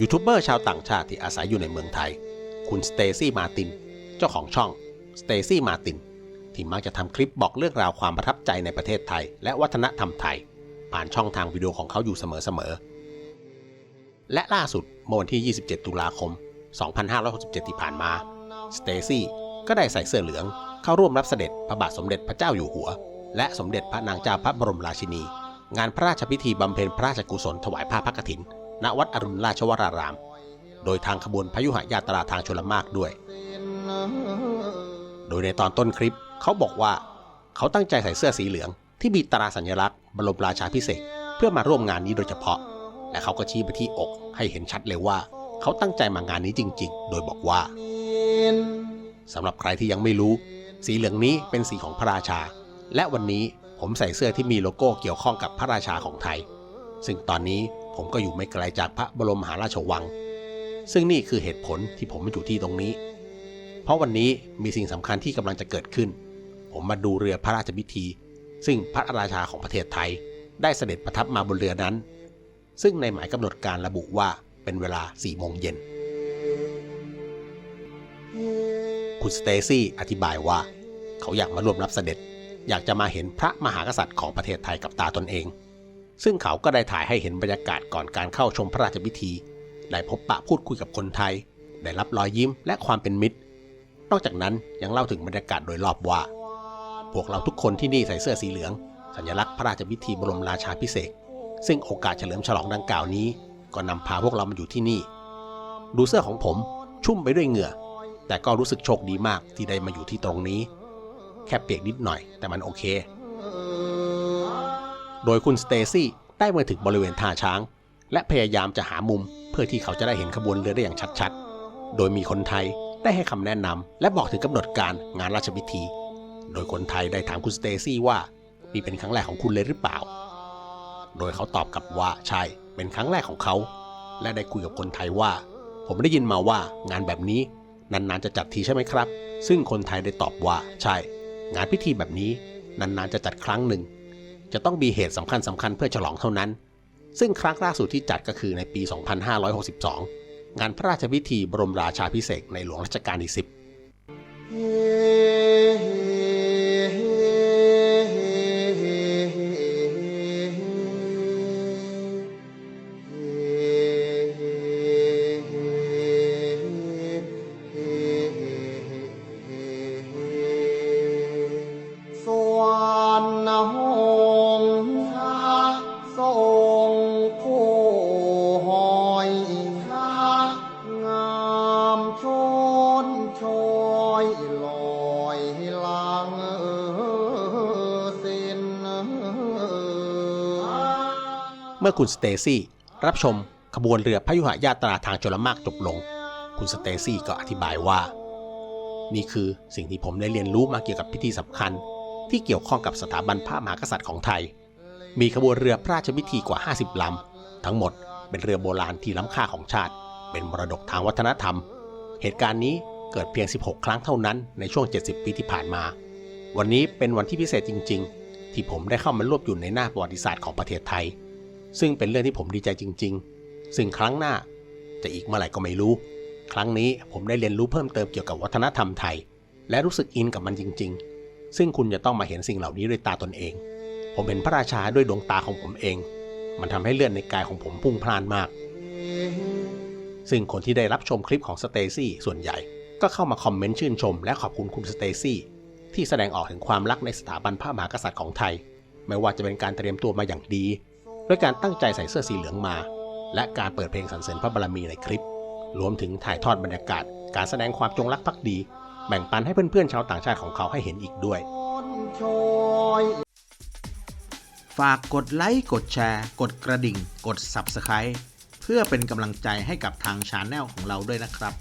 ยูทูบเบอร์ชาวต่างชาติที่อาศัยอยู่ในเมืองไทย คุณสเตซี่มาติน เจ้าของช่องสเตซี่มาติน ที่มักจะทำคลิปบอกเรื่องราวความประทับใจในประเทศไทย และวัฒนธรรมไทย ผ่านช่องทางวิดีโอของเขาอยู่เสมอๆ และล่าสุดเมื่อวันที่ 27 ตุลาคม 2567 ที่ผ่านมา สเตซี่ก็ได้ใส่เสื้อเหลืองเข้าร่วมรับเสด็จพระบาทสมเด็จพระเจ้าอยู่หัว และสมเด็จพระนางเจ้าพระบรมราชินี งานพระราชพิธีบำเพ็ญพระราชกุศลถวายผ้าพระกฐิน ณวัดอรุณราชวราราม โดยทางขบวนพยุหยาตราทางชลมากด้วย โดยในตอนต้นคลิปเขาบอกว่า เขาตั้งใจใส่เสื้อสีเหลือง ที่มีตราสัญลักษณ์บรมราชาพิเศษเพื่อมาร่วมงานนี้โดยเฉพาะ และเขาก็ชี้ไปที่อกให้เห็นชัดเลยว่า เขาตั้งใจมางานนี้จริง ๆ โดยบอกว่าสำหรับใครที่ยังไม่รู้ สีเหลืองนี้เป็นสีของพระราชา และวันนี้ผมใส่เสื้อที่มีโลโก้เกี่ยวข้องกับพระราชาของไทย ซึ่งตอนนี้ ผมก็อยู่ไม่ไกลจากพระบรมมหาราชวัง ซึ่งนี่คือเหตุผลที่ผมมาอยู่ที่ตรงนี้ เพราะวันนี้มีสิ่งสำคัญที่กำลังจะเกิดขึ้น ผมมาดูเรือพระราชพิธี ซึ่งพระราชาของประเทศไทย ได้เสด็จประทับมาบนเรือนั้น ซึ่งในหมายกำหนดการระบุว่าเป็นเวลา4โมงเย็นคุณสเตซี่อธิบายว่า เขาอยากมาร่วมรับเสด็จ อยากจะมาเห็นพระมหากษัตริย์ของประเทศไทยกับตาตนเอง ซึ่งเขาก็ได้ถ่ายให้เห็นบรรยากาศก่อนการเข้าชมพระราชพิธี ได้พบปะพูดคุยกับคนไทย ได้รับรอยยิ้มและความเป็นมิตร นอกจากนั้นยังเล่าถึงบรรยากาศโดยรอบว่า พวกเราทุกคนที่นี่ใส่เสื้อสีเหลือง สัญลักษณ์พระราชพิธีบรมราชาพิเศษ ซึ่งโอกาสเฉลิมฉลองดังกล่าวนี้ ก็นำพาพวกเรามาอยู่ที่นี่ ดูเสื้อของผมชุ่มไปด้วยเหงื่อ แต่ก็รู้สึกโชคดีมากที่ได้มาอยู่ที่ตรงนี้ แค่เปียกนิดหน่อย แต่มันโอเค โดยคุณสเตซี่ได้มาถึงบริเวณท่าช้าง และพยายามจะหามุมเพื่อที่เขาจะได้เห็นขบวนเรือได้อย่างชัดๆ โดยมีคนไทยได้ให้คำแนะนำและบอกถึงกำหนดการงานราชพิธี โดยคนไทยได้ถามคุณสเตซี่ว่านี่เป็นครั้งแรกของคุณเลยหรือเปล่า โดยเขาตอบกลับว่าใช่เป็นครั้งแรกของเขา และได้คุยกับคนไทยว่า ผมได้ยินมาว่างานแบบนี้นานๆจะจัดทีใช่ไหมครับ ซึ่งคนไทยได้ตอบว่าใช่ งานพิธีแบบนี้นานๆจะจัดครั้งหนึ่ง จะต้องมีเหตุสำคัญสำคัญเพื่อฉลองเท่านั้น ซึ่งครั้งล่าสุดที่จัดก็คือในปี 2562 งานพระราชพิธีบรมราชาพิเศษในหลวงรัชกาลที่ 10 มื่อคุณสเตซี่รับชมขบวนเรือพยุหยาตราทางชลมากจบลง คุณสเตซี่ก็อธิบายว่า นี่คือสิ่งที่ผมได้เรียนรู้มาเกี่ยวกับพิธีสำคัญ ที่เกี่ยวข้องกับสถาบันพระมหากษัตริย์ของไทย มีขบวนเรือพระราชพิธีกว่า 50 ลำ ทั้งหมดเป็นเรือโบราณที่ล้ำค่าของชาติ เป็นมรดกทางวัฒนธรรม เหตุการณ์นี้เกิดเพียง 16 ครั้งเท่านั้นในช่วง 70 ปีที่ผ่านมา วันนี้เป็นวันที่พิเศษจริง ๆ ที่ผมได้เข้ามาร่วมอยู่ในหน้าประวัติศาสตร์ของประเทศไทย ซึ่งเป็นเรื่องที่ผมดีใจจริง ๆ ซึ่งครั้งหน้าจะอีกเมื่อไหร่ก็ไม่รู้ ครั้งนี้ผมได้เรียนรู้เพิ่มเติมเกี่ยวกับวัฒนธรรมไทย และรู้สึกอินกับมันจริง ๆ ซึ่งคุณจะต้องมาเห็นสิ่งเหล่านี้ด้วยตาตนเอง ผมเห็นพระราชาด้วยดวงตาของผมเอง มันทำให้เลือดในกายของผมพุ่งพล่านมาก ซึ่งคนที่ได้รับชมคลิปของสเตซี่ส่วนใหญ่ ก็เข้ามาคอมเมนต์ชื่นชม และขอบคุณคุณสเตซี่ที่แสดงออกถึงความรักในสถาบันพระมหากษัตริย์ของไทย ไม่ว่าจะเป็นการเตรียมตัวมาอย่างดี ด้วยการตั้งใจใส่เสื้อสีเหลืองมา และการเปิดเพลงสรรเสริญพระบารมีในคลิป รวมถึงถ่ายทอดบรรยากาศ การแสดงความจงรักภักดี แบ่งปันให้เพื่อนๆชาวต่างชาติของเขาให้เห็นอีกด้วย ฝากกดไลค์กดแชร์ กดกระดิ่ง กด Subscribe เพื่อเป็นกำลังใจให้กับทางชาแนลของเราด้วยนะครับ